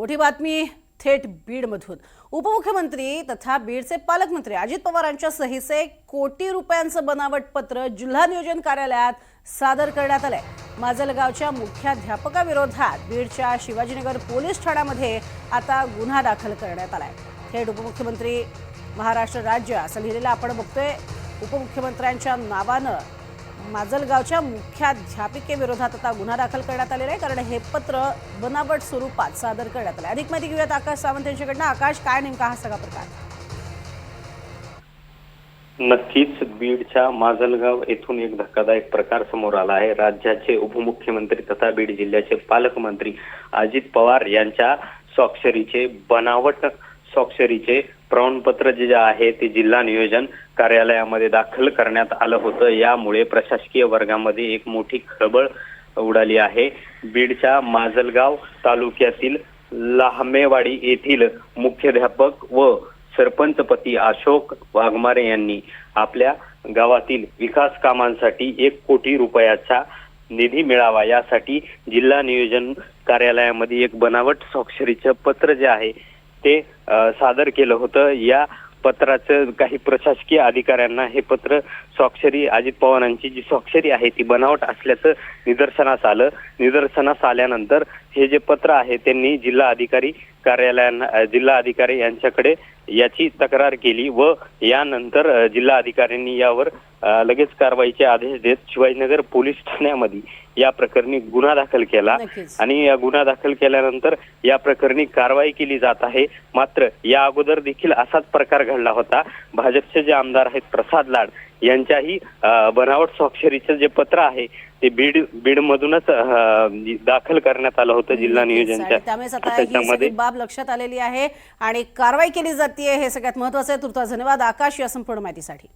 मोठी बातमी थेट बीडमधून. उपमुख्यमंत्री तथा बीडचे पालकमंत्री अजित पवारांच्या सहीचे कोटी रुपयांचं बनावट पत्र जिल्हा नियोजन कार्यालयात सादर करण्यात आलंय. माजलगावच्या मुख्याध्यापकाविरोधात बीडच्या शिवाजीनगर पोलीस ठाण्यामध्ये आता गुन्हा दाखल करण्यात आलाय. थेट उपमुख्यमंत्री महाराष्ट्र राज्य असं लिहिलेलं आपण बघतोय. उपमुख्यमंत्र्यांच्या नावानं माजलगावच्या मुख्याध्यापिकेविरोधात आता गुन्हा दाखल करण्यात आलेला आहे. कारण हे पत्र बनावट स्वरूपात सादर करण्यात आले अधिक माहिती घेऊयात आकाश सावंत यांच्याकडनं. आकाश काय नेमका हा सगळा प्रकार? नक्कीच बीडच्या माजलगाव येथून एक धक्कादायक प्रकार समोर आला आहे. राज्याचे उपमुख्यमंत्री तथा बीड जिल्ह्याचे पालकमंत्री अजित पवार यांच्या स्वाक्षरीचे बनावट स्वाक्षरीचे प्रमाणपत्र जे आहे ते जिल्हा नियोजन कार्यालयामध्ये दाखल करण्यात आलं होतं. यामुळे प्रशासकीय वर्गामध्ये एक मोठी खळबळ उडाली आहे. बीडच्या माजलगाव तालुक्यातील लाहमेवाडी येथील मुख्याध्यापक व सरपंचपती अशोक वाघमारे यांनी आपल्या गावातील विकास कामांसाठी एक कोटी रुपयाचा निधी मिळावा. यासाठी जिल्हा नियोजन कार्यालयामध्ये एक बनावट स्वाक्षरीचं पत्र जे आहे ते सादर केलं होतं. या पत्राचं काही प्रशासकीय अधिकाऱ्यांना हे पत्र स्वाक्षरी अजित पवारांची जी स्वाक्षरी आहे ती बनावट असल्याचं निदर्शनास आलं. निदर्शनास आल्यानंतर हे जे पत्र आहे त्यांनी जिल्हा अधिकारी कार्यालयांना अ, जिल्हा अधिकारी यांच्याकडे याची तक्रार केली व यानंतर अ, जिल्हा अधिकाऱ्यांनी यावर लगेच कारवाईचे आदेश देत शिवाजीनगर पोलीस ठाण्यामध्ये या प्रकरणी गुन्हा दाखल केला. आणि या गुन्हा दाखल केल्यानंतर या प्रकरणी कारवाई केली जात आहे मात्र या अगोदर देखील असाच प्रकार घडला होता भाजपचे जे आमदार आहेत प्रसाद लाड यांच्याही बनावट स्वाक्षरीचं जे पत्र आहे ते बीड बीडमधूनच अ, दाखल करण्यात आलं होतं जिल्हा नियोजनच्या. त्याच्यामध्ये बाब लक्षात आलेली आहे आणि कारवाई केली जाते हे सगळ्यात महत्वाचं आहे. तुर्तास धन्यवाद आकाश या संपूर्ण माहितीसाठी.